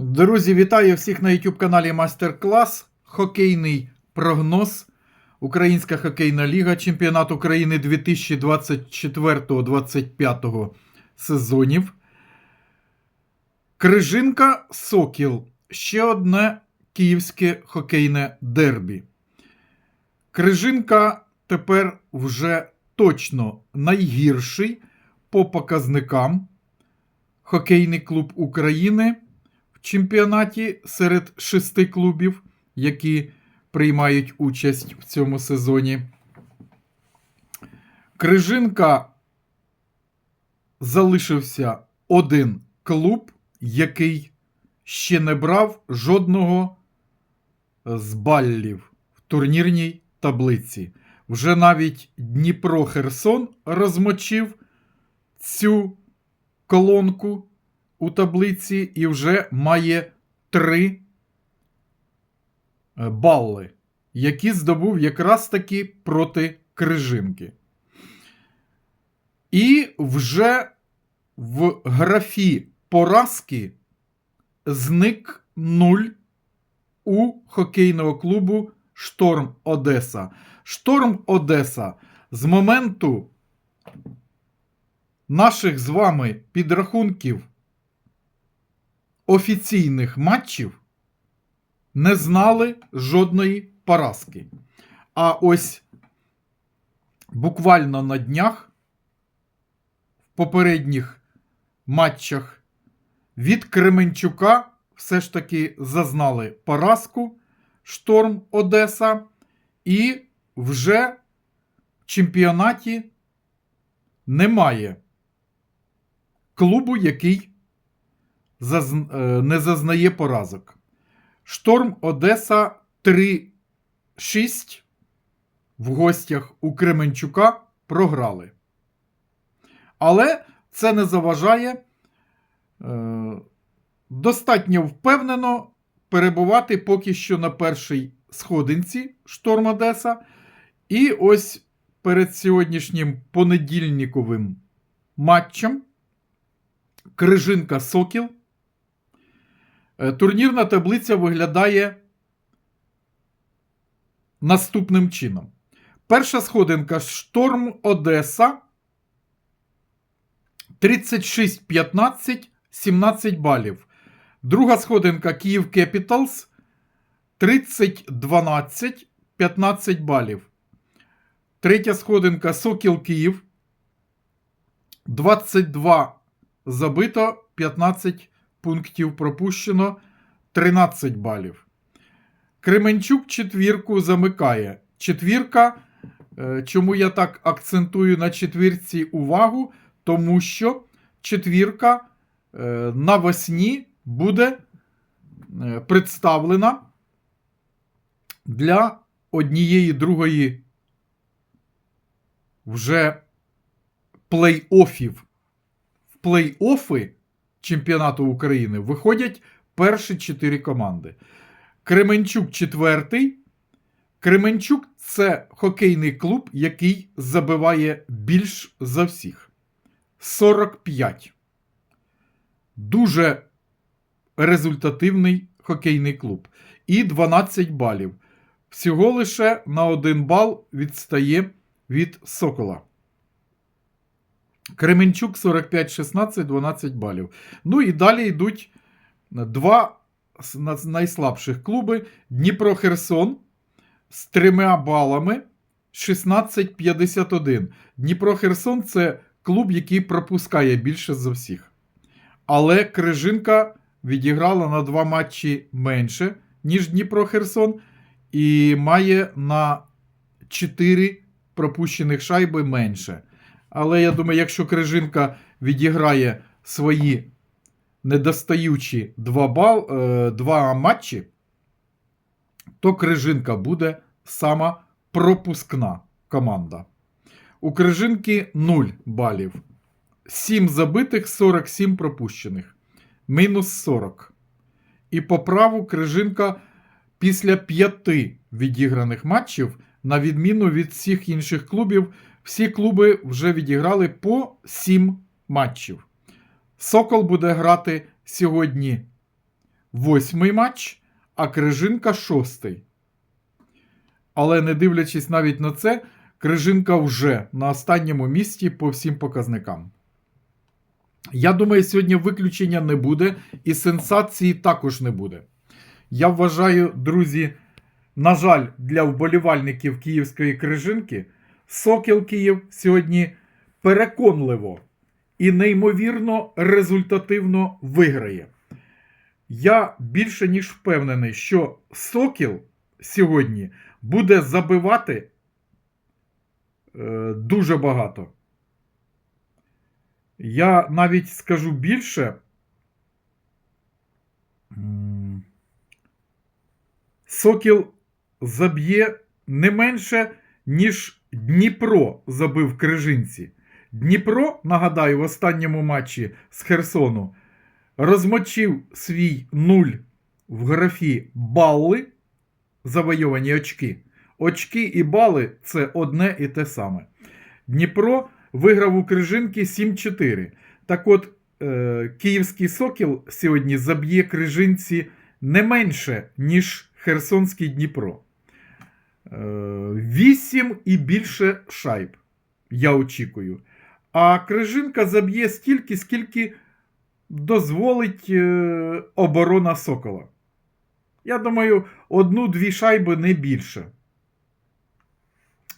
Друзі, вітаю всіх на YouTube каналі Мастер Клас. Хокейний прогноз. Українська хокейна ліга, чемпіонат України 2024-2025 сезонів. Крижинка Сокіл. Ще одне київське хокейне дербі. Крижинка тепер вже точно найгірший по показникам хокейний клуб України чемпіонаті серед шести клубів, які приймають участь в цьому сезоні. Крижинка залишився один клуб, який ще не брав жодного з баллів в турнірній таблиці. Вже навіть Дніпро Херсон розмочив цю колонку у таблиці і вже має три е, балли, які здобув якраз таки проти Крижинки. І вже в графі поразки зник нуль у хокейного клубу Шторм Одеса. Шторм Одеса з моменту наших з вами підрахунків офіційних матчів не знали жодної поразки. А ось буквально на днях в попередніх матчах від Кременчука все ж таки зазнали поразку Шторм Одеса, і вже в чемпіонаті немає клубу, який не зазнає поразок. Шторм Одеса 3-6 в гостях у Кременчука програли. Але це не заважає е, достатньо впевнено перебувати поки що на першій сходинці Шторм Одеса. І ось перед сьогоднішнім понедільниковим матчем Крижинка Сокіл. Е, Турнірна таблиця виглядає наступним чином. Перша сходинка Шторм Одеса 36-15, 17 балів. Друга сходинка Київ Кепіталс 30-12, 15 балів. Третя сходинка Сокіл Київ 22 забито, 15 пунктів пропущено, 13 балів. Кременчук четвірку замикає. Четвірка. е, Чому я так акцентую на четвірці увагу? Тому що четвірка е, навесні буде е, представлена для однієї другої вже плей-офів. В плей-офи чемпіонату України виходять перші чотири команди. Кременчук четвертий. Кременчук це хокейний клуб, який забиває більш за всіх. 45. Дуже результативний хокейний клуб. І 12 балів. Всього лише на один бал відстає від Сокола. Кременчук 45-16, 12 балів. Ну і далі йдуть два найслабших клуби: Дніпро Херсон з трьома балами 16-51. Дніпро Херсон це клуб, який пропускає більше за всіх. Але Крижинка відіграла на два матчі менше, ніж Дніпро Херсон, і має на 4 пропущених шайби менше. Але я думаю, якщо Крижинка відіграє свої недостаючі два, бал, е, два матчі, то Крижинка буде сама пропускна команда. У Крижинки 0 балів. 7 забитих, 47 пропущених. Мінус 40. І по праву Крижинка після п'яти відіграних матчів, на відміну від всіх інших клубів, всі клуби вже відіграли по 7 матчів. Сокол буде грати сьогодні восьмий матч, а Крижинка шостий. Але не дивлячись навіть на це, Крижинка вже на останньому місці по всім показникам. Я думаю, сьогодні виключення не буде, і сенсації також не буде. Я вважаю, друзі, на жаль, для вболівальників київської крижинки, Сокіл Київ сьогодні переконливо і неймовірно результативно виграє. Я більше ніж впевнений, що Сокіл сьогодні буде забивати е, дуже багато. Я навіть скажу більше. Сокіл заб'є не менше, ніж Дніпро забив Крижинці. Дніпро, нагадаю, в останньому матчі з Херсону розмочив свій нуль в графі балли, завойовані очки. Очки і бали це одне і те саме. Дніпро виграв у Крижинки 7-4. Так от, е, Київський Сокіл сьогодні заб'є Крижинці не менше, ніж Херсонський Дніпро. Е, 8 і більше шайб. Я очікую. А Крижинка заб'є стільки, скільки дозволить е, оборона Сокола. Я думаю, одну-дві шайби не більше.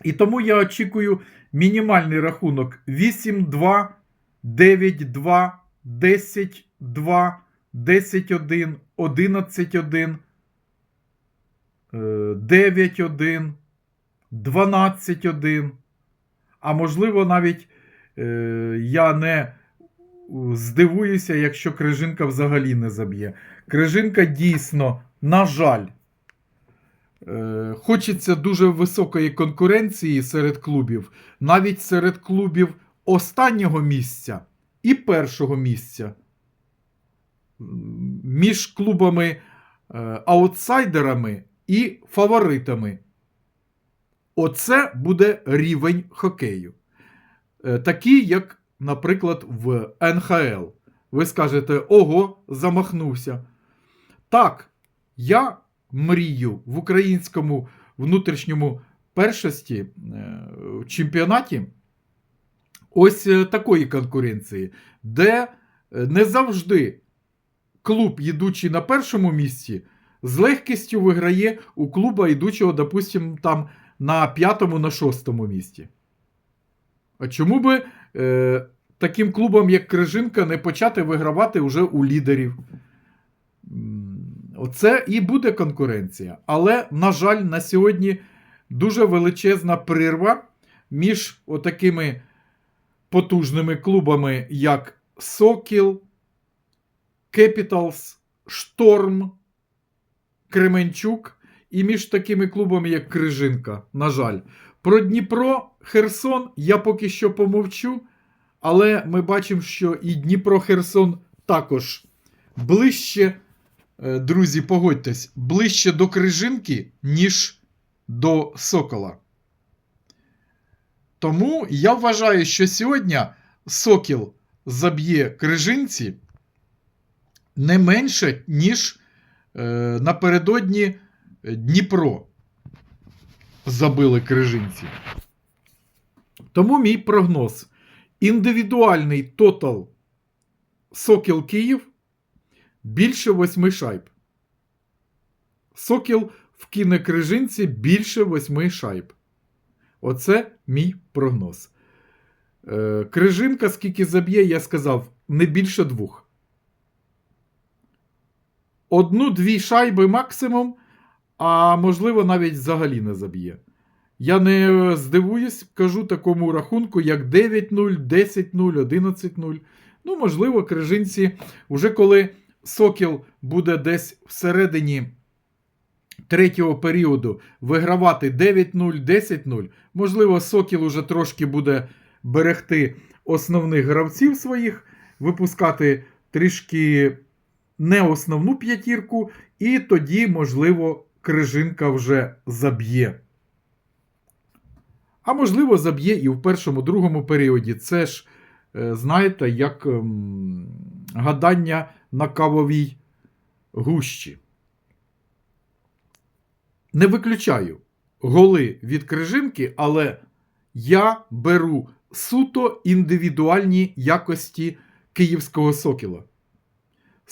І тому я очікую мінімальний рахунок 8-2, 9-2, 10-2, 10-1, 11-1, е, 9-1, 12-1. А можливо, навіть е, я не здивуюся, якщо Крижинка взагалі не заб'є. Крижинка дійсно, на жаль, е, хочеться дуже високої конкуренції серед клубів, навіть серед клубів останнього місця і першого місця. Між клубами е, і фаворитами. Оце буде рівень хокею. Е, Такий, як, наприклад, в НХЛ. Ви скажете, ого, замахнувся. Так, я мрію в українському внутрішньому першості е, чемпіонаті ось е, такої конкуренції, де не завжди клуб, їдучи на першому місці, з легкістю виграє у клуба, йдучого, допустимо, там на п'ятому, на шостому місці. А чому би е, таким клубам, як Крижинка, не почати вигравати вже у лідерів? Оце і буде конкуренція. Але, на жаль, на сьогодні дуже величезна прірва між отакими потужними клубами, як Сокіл, Кепіталс, Шторм, Кременчук, і між такими клубами, як Крижинка. На жаль. Про Дніпро, Херсон я поки що помовчу, але ми бачимо, що і Дніпро Херсон також ближче, е, друзі, погодьтесь, ближче до Крижинки, ніж до Сокола. Тому я вважаю, що сьогодні Сокіл заб'є Крижинці не менше, ніж напередодні Дніпро забили крижинці. Тому мій прогноз. Індивідуальний тотал Сокіл Київ більше восьми шайб. Сокіл вкине крижинці більше восьми шайб. Оце мій прогноз. Е, Крижинка, скільки заб'є, я сказав, не більше двох. Одну-дві шайби максимум, а можливо, навіть взагалі не заб'є. Я не здивуюсь, кажу такому рахунку, як 9-0, 10-0, 11-0. Ну, можливо, крижинці, вже коли Сокіл буде десь всередині третього періоду вигравати 9-0, 10-0, можливо, Сокіл уже трошки буде берегти основних гравців своїх, випускати трішки не основну п'ятірку, і тоді, можливо, Крижинка вже заб'є. А можливо, заб'є і в першому, другому періоді. Це ж, е, знаєте, як ем, гадання на кавовій гущі. Не виключаю голи від крижинки, але я беру суто індивідуальні якості київського сокіла.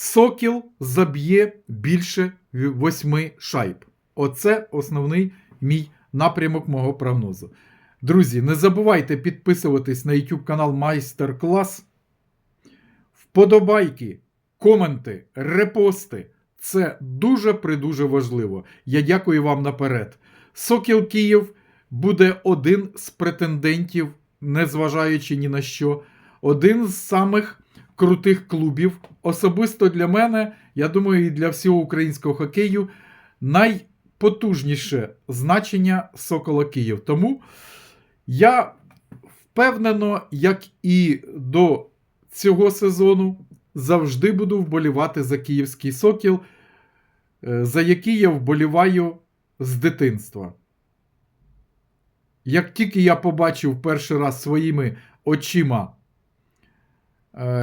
Сокіл заб'є більше восьми шайб. Оце основний мій напрямок мого прогнозу. Друзі, не забувайте підписуватись на YouTube канал Майстер Клас. Вподобайки, коменти, репости. Це дуже придуже важливо. Я дякую вам наперед. Сокіл Київ буде один з претендентів, незважаючи ні на що, один з самих крутих клубів. Особисто для мене, я думаю, і для всього українського хокею найпотужніше значення Сокола Київ. Тому я впевнено, як і до цього сезону, завжди буду вболівати за Київський Сокіл, е, за який я вболіваю з дитинства. Як тільки я побачив перший раз своїми очима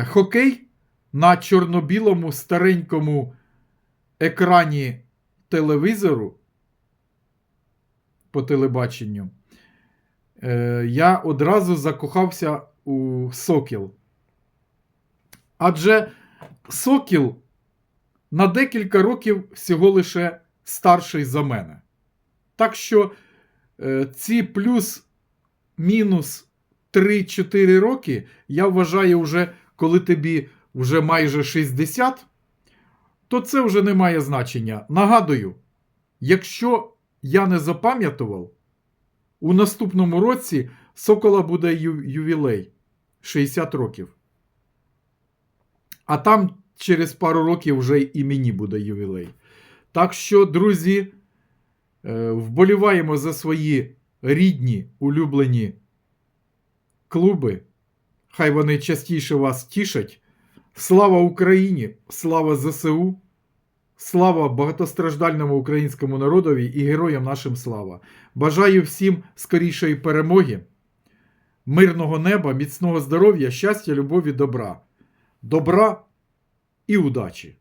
хокей на чорно-білому старенькому екрані телевізору по телебаченню, е, я одразу закохався у Сокіл. Адже Сокіл на декілька років всього лише старший за мене. Так що е, ці плюс-мінус 3-4 роки, я вважаю, вже коли тобі вже майже 60, то це вже не має значення. Нагадую, якщо я не запам'ятував, у наступному році Сокола буде ювілей 60 років. А там через пару років вже і мені буде ювілей. Так що, друзі, е, вболіваємо за свої рідні, улюблені клуби. Хай вони частіше вас тішать. Слава Україні! Слава ЗСУ! Слава багатостраждальному українському народові і героям нашим слава! Бажаю всім скорішої перемоги, мирного неба, міцного здоров'я, щастя, любові, добра. Добра і удачі!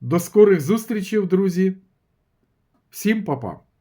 До скорих зустрічей, друзі! Всім па-па!